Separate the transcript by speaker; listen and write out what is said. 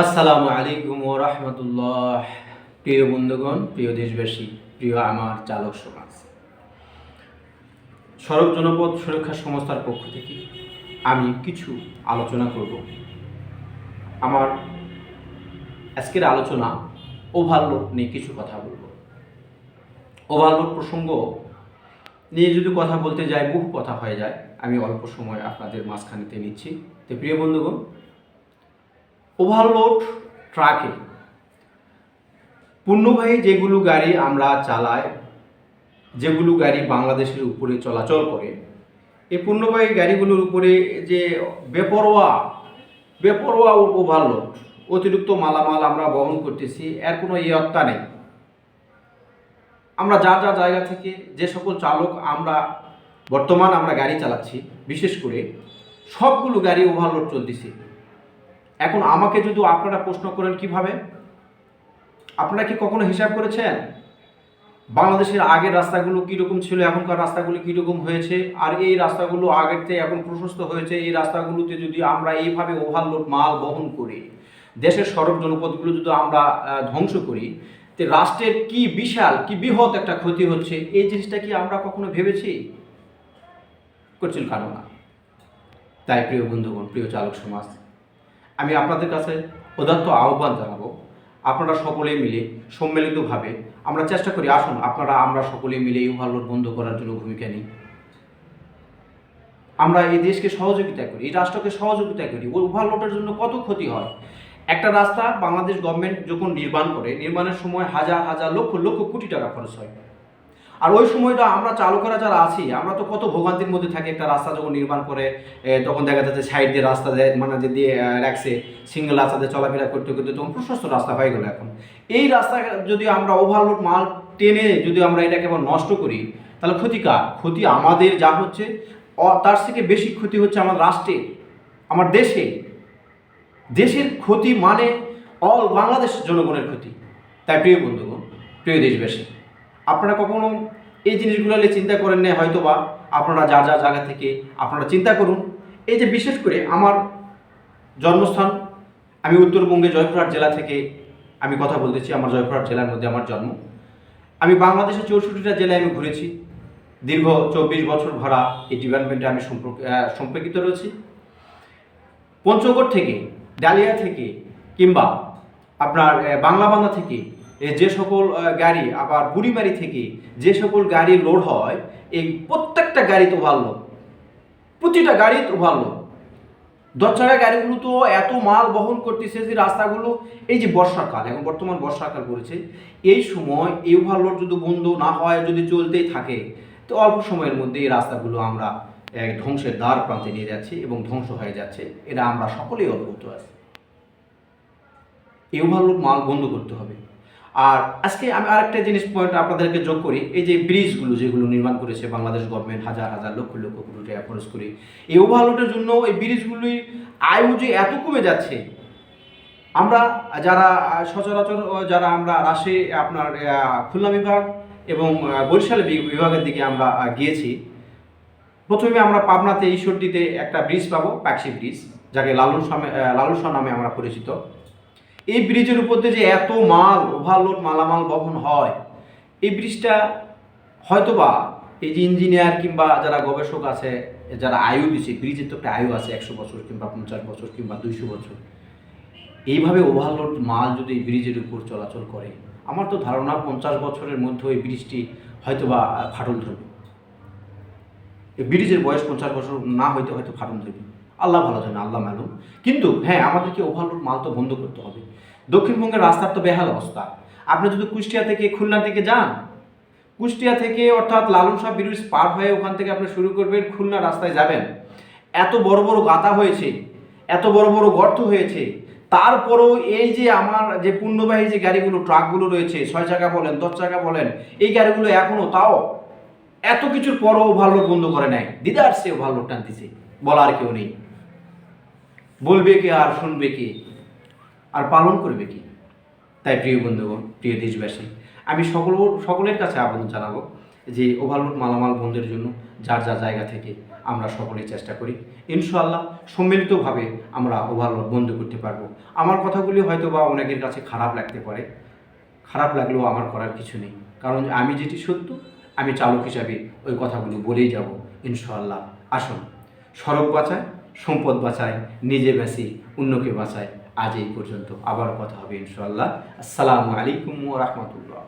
Speaker 1: আসসালামু আলাইকুম ও রহমতুল্লাহ। প্রিয় বন্ধুগণ, প্রিয় দেশবাসী, প্রিয় আমার চালক সমাজ। সড়ক জনপথ সুরক্ষা সংস্থার পক্ষ থেকে আমি কিছু আলোচনা করব। আমার আজকের আলোচনা ওভারলোড নিয়ে কিছু কথা বলব। ওভারলোড প্রসঙ্গ নিয়ে যদি কথা বলতে যাই, বহু কথা হয়ে যায়। আমি অল্প সময় আপনাদের মাঝখানেতে নিচ্ছি। তো প্রিয় বন্ধুগণ ওভারলোড ট্রাকে। পণ্যবাহী যেগুলো গাড়ি আমরা চালাই, যেগুলো গাড়ি বাংলাদেশের উপরে চলাচল করে, এই পণ্যবাহী গাড়িগুলোর উপরে যে বেপরোয়া বেপরোয়া ওভারলোড, অতিরিক্ত মালামাল আমরা বহন করতেছি, এর কোনো ইয়ত্তা নেই। আমরা যা যা জায়গা থেকে যে সকল চালক আমরা, বর্তমান আমরা গাড়ি চালাচ্ছি, বিশেষ করে সবগুলো গাড়ি ওভারলোড চলতেছে। এখন আমাকে যদি আপনারা প্রশ্ন করেন কীভাবে? আপনারা কি কখনো হিসাব করেছেন? বাংলাদেশের আগের রাস্তাগুলো কীরকম ছিল, এখনকার রাস্তাগুলো কীরকম হয়েছে? আর এই রাস্তাগুলো আগের থেকে এখন প্রশস্ত হয়েছে, এই রাস্তাগুলোতে যদি আমরা এইভাবে ওভারলোড মাল বহন করি, দেশের সড়ক জনপদগুলো যদি আমরা ধ্বংস করি, তো রাষ্ট্রের কি বিশাল, কি বৃহৎ একটা ক্ষতি হচ্ছে, এই জিনিসটা কি আমরা কখনো ভেবেছি? করছিল কারণ না। তাই প্রিয় বন্ধুগণ, প্রিয় চালক সমাজ আমি আপনাদের কাছে উদাত্ত আহ্বান জানাব। আপনারা সকলে মিলে সম্মিলিতভাবে আমরা চেষ্টা করি, আসুন, আপনারা, আমরা সকলে মিলে এই ওভারলোড বন্ধ করার জন্য ভূমিকা নিই। আমরা এই দেশকে সহযোগিতা করি, এই রাষ্ট্রকে সহযোগিতা করি। ওই ওভারলোডের জন্য কত ক্ষতি হয়? একটা রাস্তা বাংলাদেশ গভর্নমেন্ট যখন নির্মাণ করে, নির্মাণের সময় হাজার হাজার লক্ষ লক্ষ কোটি টাকা খরচ হয়। আর ওই সময়টা আমরা চালকেরা যারা আছি, আমরা তো কত ভোগান্তির মধ্যে থাকি, একটা রাস্তা যখন নির্মাণ করে তখন দেখা যাচ্ছে সাইড দিয়ে রাস্তা দেয় মানে যে দিয়ে রাখছে, সিঙ্গেল রাস্তাতে চলাফেরা করতে করতে তখন প্রশস্ত রাস্তা হয়ে গেলো এখন। এই রাস্তা যদি আমরা ওভারলোড মাল টেনে যদি আমরা এটাকে আবার নষ্ট করি, তাহলে ক্ষতি কার? ক্ষতি আমাদের যা হচ্ছে তার থেকে বেশি ক্ষতি হচ্ছে আমার রাষ্ট্রে আমার দেশে। দেশের ক্ষতি মানে অল বাংলাদেশ জনগণের ক্ষতি। তাই প্রিয় বন্ধুগণ, প্রিয় দেশবাসী আপনারা কখনো এই জিনিসগুলো নিয়ে চিন্তা করেন না হয়তো বা আপনারা যা যা জায়গা থেকে আপনারা চিন্তা করুন। এই যে বিশেষ করে আমার জন্মস্থান, আমি উত্তরবঙ্গে জয়পুরহাট জেলা থেকে আমি কথা বলতেছি, আমার জয়পুরহাট জেলার মধ্যে আমার জন্ম। আমি বাংলাদেশের চৌষট্টিটা জেলায় আমি ঘুরেছি। দীর্ঘ চব্বিশ বছর ভরা এই ডিপার্টমেন্টে আমি সম্পর্ক সম্পর্কিত রয়েছি। পঞ্চগড় থেকে, ডালিয়া থেকে কিংবা আপনার বাংলাবান্ধা থেকে যে সকল গাড়ি, আবার বুড়িমারি থেকে যে সকল গাড়ি লোড হয়, এই প্রত্যেকটা গাড়িতে ওভারলোড প্রতিটা গাড়িতে ওভারলোড দশ চাকা গাড়িগুলো তো এত মাল বহন করতেছে যে রাস্তাগুলো, এই যে বর্ষাকাল, এখন বর্তমান বর্ষাকাল পড়েছে, এই সময় এই ওভারলোড যদি বন্ধ না হয়, যদি চলতেই থাকে, তো অল্প সময়ের মধ্যে এই রাস্তাগুলো আমরা এক ধ্বংসের দ্বার প্রান্তে নিয়ে যাচ্ছি এবং ধ্বংস হয়ে যাচ্ছে। এটা আমরা সকলেই অবগত আছি। এই ওভারলোড মাল বন্ধ করতে হবে। আর আজকে আমি আরেকটা জিনিস পয়েন্ট আপনাদেরকে যোগ করি, এই যে ব্রিজগুলো যেগুলো নির্মাণ করেছে বাংলাদেশ গভর্নমেন্ট হাজার হাজার, লক্ষ লক্ষ কোটি টাকা খরচ করে, এই ওভারলোডের জন্য এই ব্রিজগুলির আয়ু যে এত কমে যাচ্ছে, আমরা যারা, সচরাচর যারা আমরা রাশে আপনার খুলনা বিভাগ এবং বরিশাল বিভাগের দিকে আমরা গিয়েছি, প্রথমে আমরা পাবনাতে, ঈশ্বরদীতে একটা ব্রিজ পাবো প্যাক্সি ব্রিজ যাকে লালন লালন নামে আমরা পরিচিত। এই ব্রিজের উপর দিয়ে যে এত মাল ওভারলোড মালামাল বহন হয়, এই ব্রিজটা হয়তোবা এই যে ইঞ্জিনিয়ার কিংবা যারা গবেষক আছে, যারা আয়ু দিছে, ব্রিজের তো একটা আয়ু আছে একশো বছর কিংবা পঞ্চাশ বছর কিংবা দুইশো বছর। এইভাবে ওভারলোড মাল যদি ব্রিজের উপর চলাচল করে, আমার তো ধারণা পঞ্চাশ বছরের মধ্যে এই ব্রিজটি হয়তোবা ফাটল ধরবে। ব্রিজের বয়স পঞ্চাশ বছর না হইতে হয়তো ফাটল ধরবে। আল্লাহ ভালো জানে, আল্লাহ মালুম। কিন্তু হ্যাঁ আমাদেরকে ওভারলোড মাল তো বন্ধ করতে হবে। দক্ষিণবঙ্গের রাস্তার তো বেহাল অবস্থা। আপনি যদি কুষ্টিয়া থেকে খুলনার দিকে যান, কুষ্টিয়া থেকে অর্থাৎ লালন শাহ ব্রিজ পার হয়ে ওখান থেকে আপনি শুরু করবেন খুলনা রাস্তায় যাবেন। এত বড় বড় গাতা হয়েছে, এত বড় বড় গর্ত হয়েছে। তারপরেও এই যে আমার যে পূর্ণবাহী যে গাড়িগুলো, ট্রাকগুলো রয়েছে, ছয় চাকা বলেন, দশ চাকা বলেন, এই গাড়িগুলো এখনও তাও এত কিছুর পরও ওভারলোড বন্ধ করে নাই দিদার সে ওভারলোড টানতেছে। বলার কেউ নেই। বলবে কে আর শুনবে কে? আর পালন করবে কি? তাই প্রিয় বন্ধুগণ, প্রিয় দেশবাসী, আমি সকল সকলের কাছে আবেদন জানাব যে ওভারলোড মালামাল বন্ধের জন্য যার যা জায়গা থেকে আমরা সকলেই চেষ্টা করি। ইনশাআল্লাহ সম্মিলিতভাবে আমরা ওভারলোড বন্ধ করতে পারব। আমার কথাগুলি হয়তো বা অনেকের কাছে খারাপ লাগতে পারে। খারাপ লাগলেও আমার করার কিছু নেই। কারণ আমি যেটি সত্য, আমি চালক হিসাবে ওই কথাগুলো বলেই যাব। ইনশাআল্লাহ, আসুন। সড়ক বাঁচায়, সম্পদ বাঁচায়, নিজে বেশি অন্যকে বাঁচায়। আজ এই পর্যন্ত আবার কথা হবে ইনশাল্লাহ আসসালামু আলাইকুম ও রাহমাতুল্লাহ।